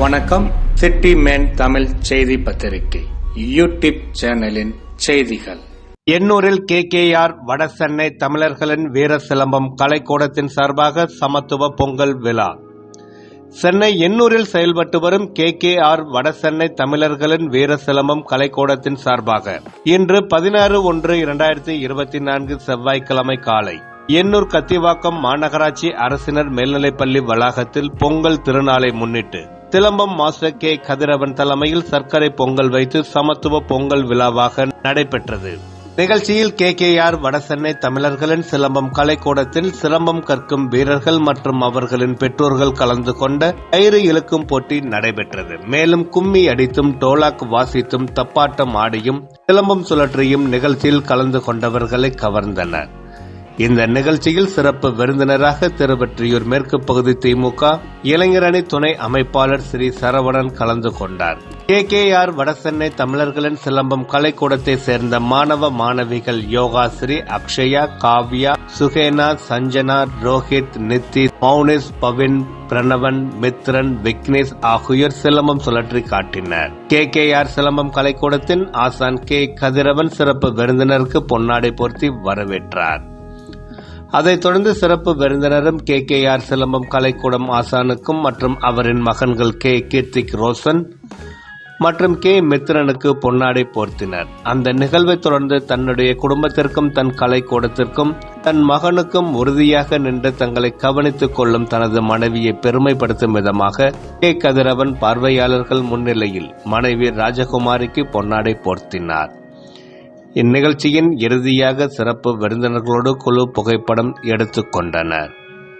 வணக்கம். City man Tamil செய்தி பத்திரிகை. யூடியூப் சேனலின் செய்திகள். எண்ணூரில் கே கே ஆர் வடசென்னை தமிழர்களின் வீர சிலம்பம் கலைக்கூடத்தின் சார்பாக சமத்துவ பொங்கல் விழா. சென்னை எண்ணூரில் செயல்பட்டு வரும் கே கே ஆர் வடசென்னை தமிழர்களின் வீர சிலம்பம் கலைக்கூடத்தின் சார்பாக இன்று பதினாறு ஒன்று இரண்டாயிரத்தி இருபத்தி நான்கு செவ்வாய்க்கிழமை காலை எண்ணூர் கத்திவாக்கம் மாநகராட்சி அரசினர் மேல்நிலைப்பள்ளி வளாகத்தில் பொங்கல் திருநாளை முன்னிட்டு சிலம்பம் மாஸ்டர் கே. கதிரவன் தலைமையில் சர்க்கரை பொங்கல் வைத்து சமத்துவ பொங்கல் விழாவாக நடைபெற்றது. நிகழ்ச்சியில் கே. கே. ஆர். வடசென்னை தமிழர்களின் சிலம்பம் கலைக்கூடத்தில் சிலம்பம் கற்கும் வீரர்கள் மற்றும் அவர்களின் பெற்றோர்கள் கலந்து கொண்ட கயிறு இழுக்கும் போட்டி நடைபெற்றது. மேலும் கும்மி அடித்தும் டோலாக் வாசித்தும் தப்பாட்டம் ஆடியும் சிலம்பம் சுழற்றியும் நிகழ்ச்சியில் கலந்து கொண்டவர்களை கவர்ந்தனர். இந்த நிகழ்ச்சியில் சிறப்பு விருந்தினராக திருவற்றியூர் மேற்கு பகுதி திமுக இளைஞரணி துணை அமைப்பாளர் ஸ்ரீ சரவணன் கலந்து கொண்டார். கே கே ஆர் வடசென்னை தமிழர்களின் சிலம்பம் கலைக்கூடத்தை சேர்ந்த மாணவ மாணவிகள் யோகாஸ்ரீ அக்ஷயா காவ்யா சுகேனா சஞ்சனா ரோஹித் நித்தி மௌனிஸ் பவின் பிரணவன் மித்ரன் விக்னேஷ் ஆகியோர் சிலம்பம் சுழற்றி காட்டினர். கே கே ஆர் சிலம்பம் கலைக்கூடத்தின் ஆசான் கே கதிரவன் சிறப்பு விருந்தினருக்கு பொன்னாடை போர்த்தி வரவேற்றார். அதைத் தொடர்ந்து சிறப்பு விருந்தினரும் கே. கே. ஆர். சிலம்பம் கலைக்கூடம் ஆசானுக்கும் மற்றும் அவரின் மகன்கள் கே. கீர்த்திக் ரோசன் மற்றும் கே. மித்ரனுக்கு பொன்னாடை போர்த்தினர். அந்த நிகழ்வை தொடர்ந்து தன்னுடைய குடும்பத்திற்கும் தன் கலைக்கூடத்திற்கும் தன் மகனுக்கும் உறுதியாக நின்று தங்களை கவனித்துக் கொள்ளும் தனது மனைவியை பெருமைப்படுத்தும் விதமாக கே. கதிரவன் பார்வையாளர்கள் முன்னிலையில் மனைவி ராஜகுமாரிக்கு பொன்னாடை போர்த்தினார். இந்நிகழ்ச்சியின் இறுதியாக சிறப்பு விருந்தினர்களோடு குழு புகைப்படம் எடுத்துக் கொண்டனர்.